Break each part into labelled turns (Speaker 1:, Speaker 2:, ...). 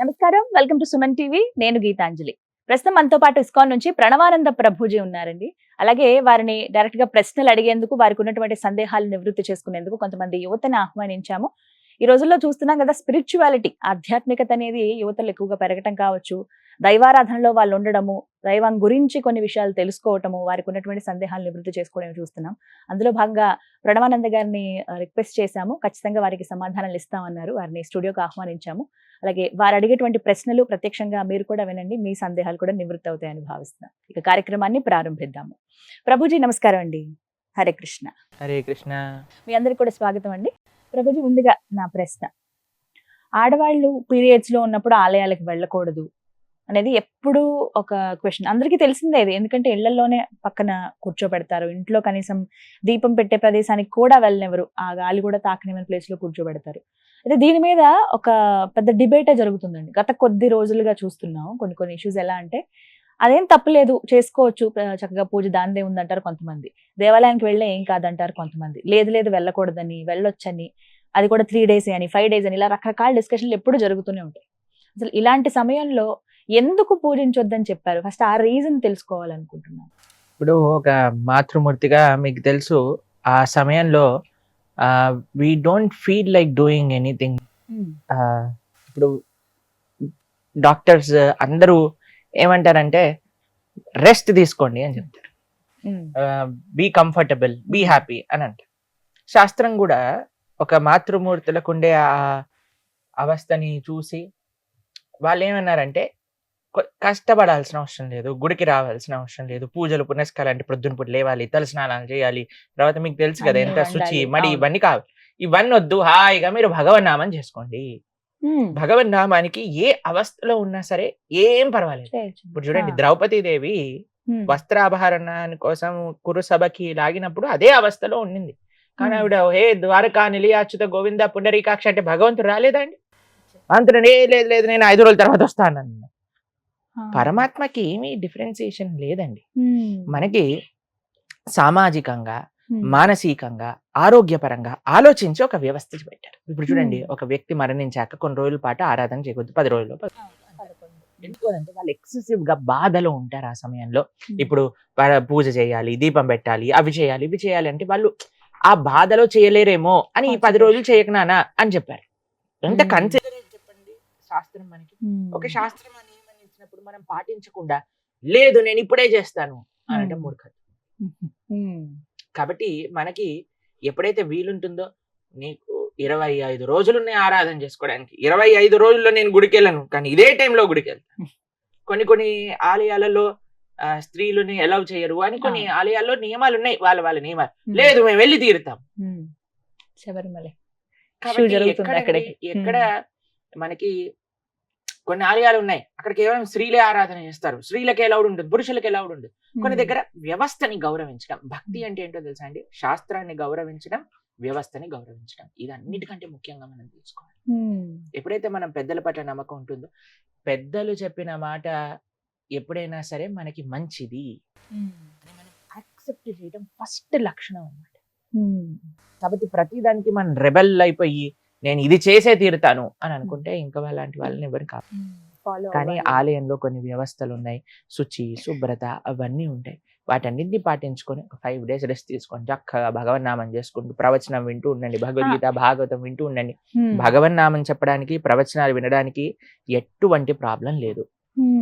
Speaker 1: నమస్కారం. Welcome to Suman TV. నేను గీతాంజలి. ప్రస్తుతం మనతో పాటు ఇస్కాన్ నుంచి ప్రణవానంద ప్రభుజీ ఉన్నారండి. అలాగే వారిని డైరెక్ట్గా ప్రశ్నలు అడిగేందుకు వారికి ఉన్నటువంటి సందేహాలు నివృత్తి చేసుకునేందుకు కొంతమంది యువతని ఆహ్వానించాము. ఈ రోజుల్లో చూస్తున్నాం కదా స్పిరిచువాలిటీ ఆధ్యాత్మికత అనేది యువతలు ఎక్కువగా పెరగటం కావచ్చు. దైవారాధనలో వాళ్ళు ఉండడము దైవం గురించి కొన్ని విషయాలు తెలుసుకోవటము వారికి ఉన్నటువంటి సందేహాలు నివృత్తి చేసుకోవడం చూస్తున్నాం. అందులో భాగంగా ప్రణవానంద గారిని రిక్వెస్ట్ చేశాము. ఖచ్చితంగా వారికి సమాధానాలు ఇస్తామన్నారు. వారిని స్టూడియోకి ఆహ్వానించాము. అలాగే వారు అడిగేటువంటి ప్రశ్నలు ప్రత్యక్షంగా మీరు కూడా వినండి. మీ సందేహాలు కూడా నివృత్తి అవుతాయని భావిస్తున్నాం. ఇక కార్యక్రమాన్ని ప్రారంభిద్దాము. ప్రభుజీ నమస్కారం అండి. హరే కృష్ణ.
Speaker 2: హరే కృష్ణ.
Speaker 1: మీ అందరికి కూడా స్వాగతం అండి. ప్రభుజీ ముందుగా నా ప్రశ్న. ఆడవాళ్ళు పీరియడ్స్లో ఉన్నప్పుడు ఆలయాలకు వెళ్ళకూడదు. అనేది ఎప్పుడు ఒక క్వశ్చన్. అందరికీ తెలిసిందే ఇది. ఎందుకంటే ఇళ్ళలోనే పక్కన కూర్చోబెడతారు. ఇంట్లో కనీసం దీపం పెట్టే ప్రదేశానికి కూడా వెళ్ళనివ్వరు. ఆ గాలి కూడా తాకనివ్వని ప్లేస్లో కూర్చోబెడతారు. అయితే దీని మీద ఒక పెద్ద డిబేటే జరుగుతుందండి. గత కొద్ది రోజులుగా చూస్తున్నాం. కొన్ని కొన్ని ఇష్యూస్ ఎలా అంటే అదేం తప్పులేదు చేసుకోవచ్చు. చక్కగా పూజ దానిదే ఉందంటారు కొంతమంది. దేవాలయానికి వెళ్ళే ఏం కాదంటారు కొంతమంది. లేదు లేదు వెళ్ళకూడదని వెళ్ళొచ్చని అది కూడా త్రీ డేస్ అని ఫైవ్ డేస్ అని ఇలా రకరకాల డిస్కషన్లు ఎప్పుడు జరుగుతూనే ఉంటాయి. అసలు ఇలాంటి సమయంలో ఎందుకు పూజించొద్దని చెప్పారు? ఫస్ట్ ఆ రీజన్ తెలుసుకోవాలనుకుంటున్నాను.
Speaker 2: ఇప్పుడు ఒక మాతృమూర్తిగా మీకు తెలుసు ఆ సమయంలో we don't feel like doing anything ఇప్పుడు డాక్టర్స్ అందరూ ఏమంటారంటే రెస్ట్ తీసుకోండి అని చెప్తారు. బీ కంఫర్టబుల్ బీ హ్యాపీ అని అంటారు. శాస్త్రం కూడా ఒక మాతృమూర్తులకు ఉండే ఆ అవస్థని చూసి వాళ్ళు ఏమన్నారంటే కష్టపడాల్సిన అవసరం లేదు గుడికి రావాల్సిన అవసరం లేదు పూజలు పునస్కారాలు అంటే ప్రొద్దున పూట లేవాలి తల స్నానాలు చేయాలి తర్వాత మీకు తెలుసు కదా ఎంత శుచి మడి. ఇవన్నీ కావాలి. ఇవన్నీ వద్దు హాయిగా మీరు భగవన్నామం చేసుకోండి. భగవన్నామానికి ఏ అవస్థలో ఉన్నా సరే ఏం పర్వాలేదు. ఇప్పుడు చూడండి ద్రౌపదీదేవి వస్త్రాభరణాని కోసం కురుసభకి లాగినప్పుడు అదే అవస్థలో ఉండింది. కానీ. ఆవిడ హే ద్వారకా నిలియాచ్యుత గోవింద పుండరీకాక్ష అంటే భగవంతుడు రాలేదండి అంతలో "ఏ, లేదు లేదు నేను ఐదు రోజుల తర్వాత వస్తానన్న పరమాత్మకి ఏమీ డిఫరెన్సియేషన్ లేదండి. మనకి సామాజికంగా మానసికంగా ఆరోగ్యపరంగా ఆలోచించి ఒక వ్యవస్థ పెట్టారు. ఇప్పుడు చూడండి. ఒక వ్యక్తి మరణించాక కొన్ని రోజుల పాటు ఆరాధన చేయకూడదు. పది రోజులు ఎందుకంటే వాళ్ళు ఎక్సెసివ్గా బాధలో ఉంటారు ఆ సమయంలో. ఇప్పుడు పూజ చేయాలి దీపం పెట్టాలి అవి చేయాలి ఇవి చేయాలి అంటే వాళ్ళు ఆ బాధలో చేయలేరేమో అని ఈ పది రోజులు చేయకనానా అని చెప్పారు. ఎంత
Speaker 1: Hmm.
Speaker 2: కన్సిడర్ చెప్పండి? శాస్త్రం మనకి. ఒక శాస్త్రం ఇచ్చినప్పుడు మనం పాటించకుండా లేదు నేను ఇప్పుడే చేస్తాను అని అంటే
Speaker 1: Hmm.
Speaker 2: మూర్ఖత కాబట్టి మనకి ఎప్పుడైతే వీలుంటుందో నీకు ఇరవై ఐదు రోజులున్నాయి ఆరాధన చేసుకోవడానికి. ఇరవై ఐదు రోజుల్లో నేను గుడికి వెళ్ళను కానీ ఇదే టైంలో గుడికి వెళ్తాను కొన్ని కొన్ని ఆలయాలలో స్త్రీలని ఎలవ్ చేయరు అని కొన్ని ఆలయాల్లో నియమాలు ఉన్నాయి వాళ్ళ వాళ్ళ నియమాలు. లేదు మేము వెళ్ళి తీరుతాం.
Speaker 1: శబరిమల.
Speaker 2: ఎక్కడ మనకి కొన్ని ఆలయాలు ఉన్నాయి. అక్కడ కేవలం స్త్రీలే ఆరాధన చేస్తారు. స్త్రీలకి ఎలా ఉంటుంది పురుషులకి ఎలా ఉంటుంది కొన్ని దగ్గర వ్యవస్థని గౌరవించడం. భక్తి అంటే ఏంటో తెలుసా అండి? శాస్త్రాన్ని గౌరవించడం వ్యవస్థని గౌరవించడం. ఇది అన్నిటికంటే ముఖ్యంగా మనం తీసుకోవాలి. ఎప్పుడైతే మనం పెద్దల పట్ల నమ్మకం ఉంటుందో పెద్దలు చెప్పిన మాట ఎప్పుడైనా సరే మనకి మంచిది. యాక్సెప్ట్ చేయడం ఫస్ట్ లక్షణం అన్నమాట. కాబట్టి ప్రతిదానికి మనం రెబెల్ అయిపోయి నేను ఇది చేసే తీరుతాను అని అనుకుంటే ఇంకా అలాంటి వాళ్ళని ఎవరు కాదు కానీ ఆలయంలో కొన్ని వ్యవస్థలు ఉన్నాయి. శుచి శుభ్రత అవన్నీ ఉంటాయి. వాటన్నింటినీ పాటించుకొని ఒక ఫైవ్ డేస్ రెస్ట్ తీసుకొని చక్కగా భగవన్నామం చేసుకుంటూ ప్రవచనం వింటూ ఉండండి. భగవద్గీత భాగవతం వింటూ ఉండండి. భగవన్నామం చెప్పడానికి ప్రవచనాలు వినడానికి ఎటువంటి ప్రాబ్లం లేదు.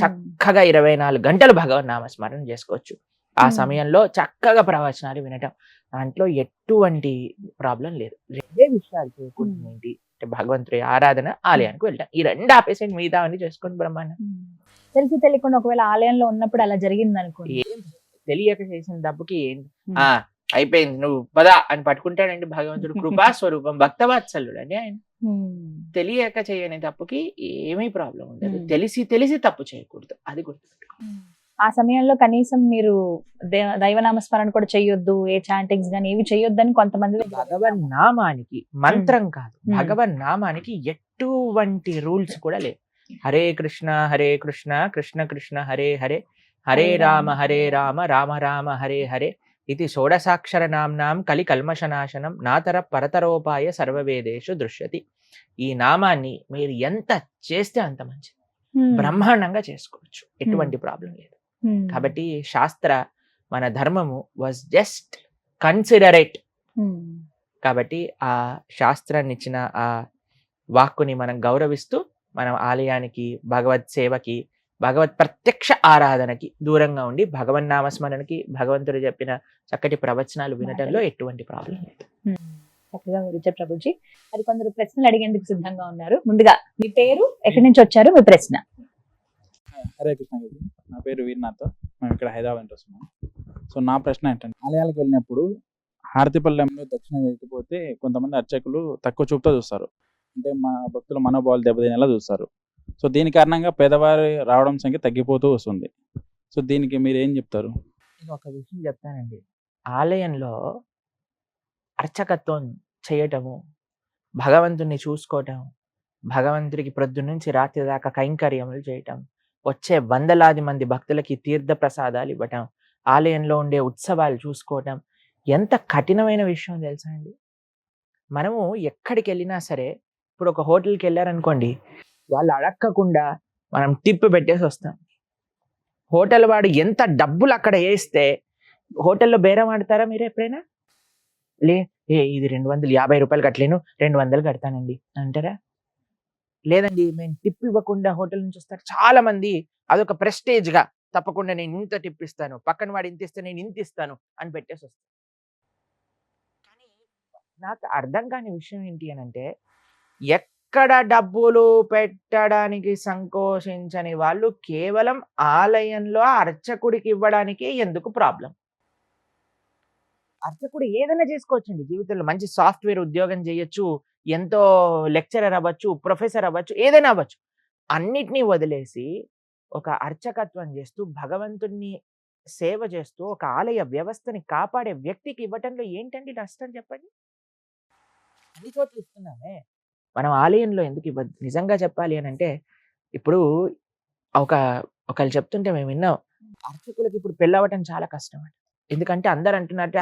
Speaker 2: చక్కగా ఇరవై నాలుగు గంటలు భగవన్నామ స్మరణ చేసుకోవచ్చు. ఆ. సమయంలో చక్కగా ప్రవచనాలు వినటం. దాంట్లో ఎటువంటి ప్రాబ్లం లేదు. రెండే విషయాలు చేయకూడదు
Speaker 1: Hmm.
Speaker 2: ఏంటి అంటే భగవంతుడి ఆరాధన ఆలయానికి వెళ్ళటం. ఈ రెండు ఆపేసండి మిగతా అన్ని చేసుకోండి బ్రహ్మాండం.
Speaker 1: తెలిసి తెలియకుండా ఒకవేళ ఆలయంలో ఉన్నప్పుడు అలా జరిగింది అనుకోండి
Speaker 2: తెలియక చేసిన డబ్బుకి ఏం ఆ అయిపోయింది. నువ్వు పదా అని పట్టుకుంటాడండి భగవంతుడు కృపా స్వరూపం. భక్తవాత్సల్యుడు అని ఆయన. తెలియక చేయని తప్పుకి ఏమీ ప్రాబ్లం ఉండదు. తెలిసి తెలిసి తప్పు చేయకూడదు. అది గుర్తుపెట్టుకో
Speaker 1: ఆ సమయంలో కనీసం మీరు దే- దైవనామ స్మరణ కూడా చెయ్యొద్దు ఏ చాంటింగ్స్ గానీ ఏవి చెయ్యొద్దని కొంతమంది
Speaker 2: భగవన్ నామానికి మంత్రం కాదు. భగవన్ నామానికి ఎటువంటి రూల్స్ కూడా లేవు. హరే కృష్ణ హరే కృష్ణ కృష్ణ కృష్ణ హరే హరే హరే రామ హరే రామ రామ రామ హరే హరే ఇది షోడసాక్షర నామ్నాం కలి కల్మషనాశనం నాతర పరతరోపాయ సర్వవేదేషు దృశ్యతి. ఈ నామాన్ని మీరు ఎంత చేస్తే అంత మంచిది. బ్రహ్మాండంగా చేసుకోవచ్చు. ఎటువంటి ప్రాబ్లం లేదు. కాబట్టి శాస్త్ర మన ధర్మము వాజ్ జస్ట్ కన్సిడరేట్. కాబట్టి ఆ శాస్త్రాన్ని ఇచ్చిన ఆ వాక్కుని మనం గౌరవిస్తూ మనం ఆలయానికి భగవత్ సేవకి భగవత్ ప్రత్యక్ష ఆరాధనకి దూరంగా ఉండి భగవన్ నామస్మరణకి భగవంతుడు చెప్పిన చక్కటి ప్రవచనాలు వినటంలో ఎటువంటి ప్రాబ్లం లేదు.
Speaker 1: చక్కగా వివరించారు ప్రభుజీ. మరి కొందరు ప్రశ్నలు అడిగేందుకు సిద్ధంగా ఉన్నారు. ముందుగా మీ పేరు ఎక్కడి నుంచి వచ్చారు మీ ప్రశ్న?
Speaker 3: హరే కృష్ణ గారు. నా పేరు వీర్నాథ్. మేము ఇక్కడ హైదరాబాద్ నుంచి వస్తున్నాం. సో నా ప్రశ్న ఏంటంటే ఆలయాలకు వెళ్ళినప్పుడు హారతిపల్లెంలో దక్షిణ వెళ్ళిపోతే కొంతమంది అర్చకులు తక్కువ చూపుతో చూస్తారు. అంటే మా భక్తుల మనోభావాలు దెబ్బతినేలా చూస్తారు. సో దీని కారణంగా పేదవారి రావడం సంఖ్య తగ్గిపోతూ వస్తుంది. సో దీనికి మీరు ఏం చెప్తారు?
Speaker 2: నేను ఒక విషయం చెప్తానండి. ఆలయంలో అర్చకత్వం చేయటము భగవంతుని చూసుకోవటం భగవంతుడికి ప్రొద్దు నుంచి రాత్రి దాకా కైంకర్యములు చేయటం వచ్చే వందలాది మంది భక్తులకి తీర్థ ప్రసాదాలు ఇవ్వటం ఆలయంలో ఉండే ఉత్సవాలు చూసుకోవటం ఎంత కఠినమైన విషయం తెలుసా అండి? మనము ఎక్కడికి వెళ్ళినా సరే ఇప్పుడు ఒక హోటల్కి వెళ్ళారనుకోండి వాళ్ళు అడక్కకుండా మనం టిప్ పెట్టేసి వస్తాం. హోటల్ వాడు ఎంత డబ్బులు అక్కడ వేస్తే హోటల్లో బేరం ఆడతారా మీరు ఎప్పుడైనా? లే ఏ ఇది రెండు వందలు యాభై రూపాయలు కట్టలేను రెండు వందలు కడతానండి అంటారా? లేదండి మేము టిప్ ఇవ్వకుండా హోటల్ నుంచి వస్తారు. చాలా మంది అదొక ప్రెస్టేజ్గా తప్పకుండా నేను ఇంత టిప్ ఇస్తాను పక్కన వాడు ఇంత ఇస్తే నేను ఇంత ఇస్తాను అని పెట్టేసి వస్తాను కానీ నాకు అర్థం కాని విషయం ఏంటి అని అంటే ఎక్కడ డబ్బులు పెట్టడానికి సంకోచించని వాళ్ళు కేవలం ఆలయంలో అర్చకుడికి ఇవ్వడానికి ఎందుకు ప్రాబ్లం? అర్చకుడు ఏదైనా చేసుకోవచ్చండి జీవితంలో. మంచి సాఫ్ట్వేర్ ఉద్యోగం చేయొచ్చు ఎంతో లెక్చరర్ అవ్వచ్చు ప్రొఫెసర్ అవ్వచ్చు ఏదైనా అవ్వచ్చు. అన్నిటినీ వదిలేసి ఒక అర్చకత్వం చేస్తూ భగవంతుణ్ణి సేవ చేస్తూ ఒక ఆలయ వ్యవస్థని కాపాడే వ్యక్తికి ఇవ్వటంలో ఏంటండి నష్టం చెప్పండి? అన్ని చోట్ల ఇస్తున్నామే. మనం ఆలయంలో ఎందుకు ఇవ్వద్దు నిజంగా చెప్పాలి అని అంటే ఇప్పుడు ఒక ఒకళ్ళు చెప్తుంటే మేము విన్నాం. అర్చకులకి ఇప్పుడు పెళ్ళవటం చాలా కష్టం అంట ఎందుకంటే అందరు అంటున్నట్ట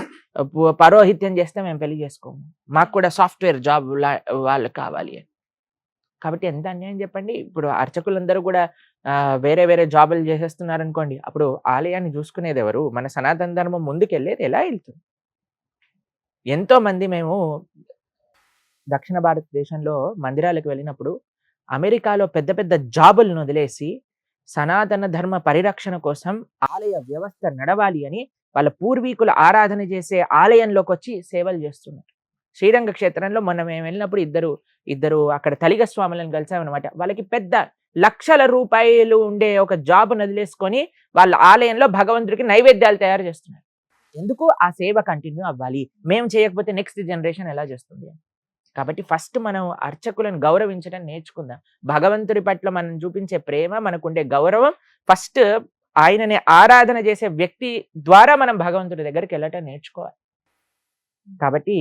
Speaker 2: పరోహిత్యం చేస్తే మేము పెళ్ళి చేసుకోము. మాకు కూడా సాఫ్ట్వేర్ జాబ్ వాళ్ళు కావాలి అని. కాబట్టి ఎంత అన్యాయం చెప్పండి. ఇప్పుడు అర్చకులందరూ కూడా వేరే వేరే జాబులు చేసేస్తున్నారు అనుకోండి అప్పుడు ఆలయాన్ని చూసుకునేది ఎవరు? మన సనాతన ధర్మం ముందుకెళ్ళేది ఎలా వెళ్తుంది? ఎంతో మంది మేము దక్షిణ భారతదేశంలో మందిరాలకు వెళ్ళినప్పుడు అమెరికాలో పెద్ద పెద్ద జాబులను వదిలేసి సనాతన ధర్మ పరిరక్షణ కోసం ఆలయ వ్యవస్థ నడవాలి అని వాళ్ళ పూర్వీకుల ఆరాధన చేసే ఆలయంలోకి వచ్చి సేవలు చేస్తున్నారు. శ్రీరంగ క్షేత్రంలో మొన్న మేము వెళ్ళినప్పుడు ఇద్దరు ఇద్దరు అక్కడ తలిగ స్వాములను కలిసామన్నమాట. వాళ్ళకి పెద్ద లక్షల రూపాయలు ఉండే ఒక జాబ్ వదిలేసుకొని వాళ్ళ ఆలయంలో భగవంతుడికి నైవేద్యాలు తయారు చేస్తున్నారు. ఎందుకు? ఆ సేవ కంటిన్యూ అవ్వాలి. మేము చేయకపోతే నెక్స్ట్ జనరేషన్ ఎలా చేస్తుంది? కాబట్టి ఫస్ట్ మనం అర్చకులను గౌరవించడం నేర్చుకుందాం. భగవంతుడి పట్ల మనం చూపించే ప్రేమ మనకుండే గౌరవం ఫస్ట్ ఆయనని ఆరాధన చేసే వ్యక్తి ద్వారా మనం భగవంతుడి దగ్గరికి వెళ్ళటం నేర్చుకోవాలి. కాబట్టి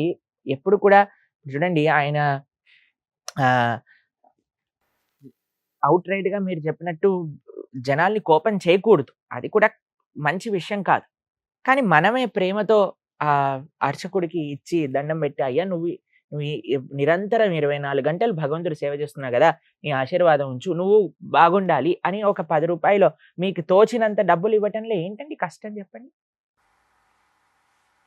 Speaker 2: ఎప్పుడు కూడా చూడండి ఆయన అవుట్ రైట్గా మీరు చెప్పినట్టు జనాల్ని కోపం చేయకూడదు. అది కూడా మంచి విషయం కాదు. కానీ మనమే ప్రేమతో ఆ అర్చకుడికి ఇచ్చి దండం పెట్టి అయ్యా నువ్వు నిరంతరం ఇరవై నాలుగు గంటలు భగవంతుడు సేవ చేస్తున్నావు కదా నీ ఆశీర్వాదం ఉంచు నువ్వు బాగుండాలి అని ఒక పది రూపాయలు మీకు తోచినంత డబ్బులు ఇవ్వటంలో ఏంటండి కష్టం చెప్పండి?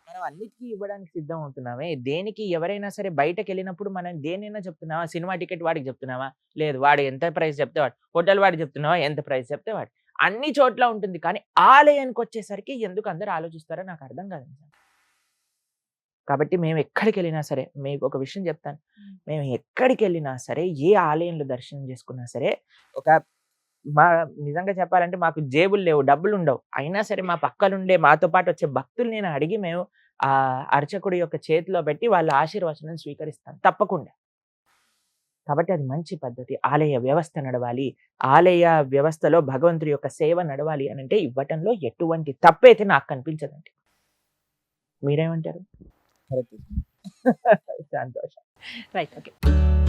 Speaker 2: మనం అన్నిటికీ ఇవ్వడానికి సిద్ధం అవుతున్నామే దేనికి ఎవరైనా సరే బయటకు వెళ్ళినప్పుడు మనం దేనైనా చెప్తున్నావా? సినిమా టికెట్ వాడికి చెప్తున్నావా? లేదు వాడు ఎంత ప్రైస్ చెప్తే వాడు హోటల్ వాడికి చెప్తున్నావా? ఎంత ప్రైస్ చెప్తే వాడు. అన్ని చోట్ల ఉంటుంది కానీ ఆలయానికి వచ్చేసరికి ఎందుకు అందరు ఆలోచిస్తారో నాకు అర్థం కాదు కాబట్టి మేము ఎక్కడికి వెళ్ళినా సరే మీకు ఒక విషయం చెప్తాను. మేము ఎక్కడికి వెళ్ళినా సరే ఏ ఆలయంలో దర్శనం చేసుకున్నా సరే ఒక మా నిజంగా చెప్పాలంటే మాకు జేబులు లేవు డబ్బులు ఉండవు. అయినా సరే మా పక్కలుండే మాతో పాటు వచ్చే భక్తులు నేను అడిగి మేము ఆ అర్చకుడి యొక్క చేతిలో పెట్టి వాళ్ళ ఆశీర్వచనం స్వీకరిస్తాం తప్పకుండా. కాబట్టి అది మంచి పద్ధతి. ఆలయ వ్యవస్థ నడవాలి. ఆలయ వ్యవస్థలో భగవంతుడి యొక్క సేవ నడవాలి అని అంటే ఇవ్వటంలో ఎటువంటి తప్పైతే నాకు కనిపించదండి మీరేమంటారు?
Speaker 3: हरे
Speaker 2: कृष्ण
Speaker 1: शांत राइट ओके